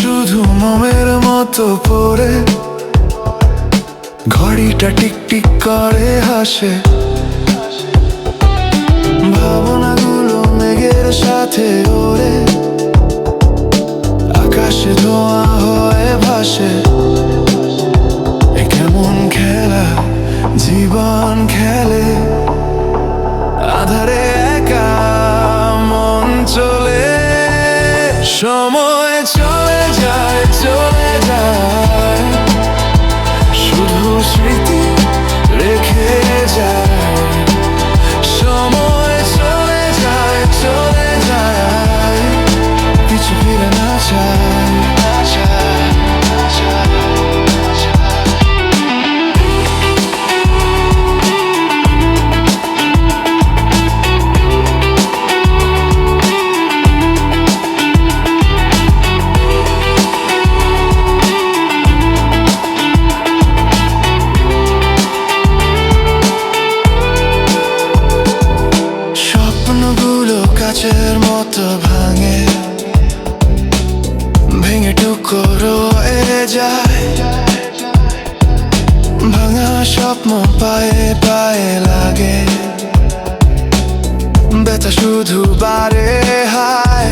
শুধু মোমের মতো পড়ে। ঘড়িটা টিক টিক করে হাসে। সাথে ওরে, আকাশে ধোঁয়া হয়ে ভাসে। এ কেমন খেলা, জীবন খেলে। আধারে একা মন চলে। সময় চলে যায় চলে যায়। কাচের মতো ভাঙে ভেঙে টুকরো এ যায় ভাঙা স্বপ্ন পায়ে পায়ে লাগে ব্যথা শুধু বারে হায়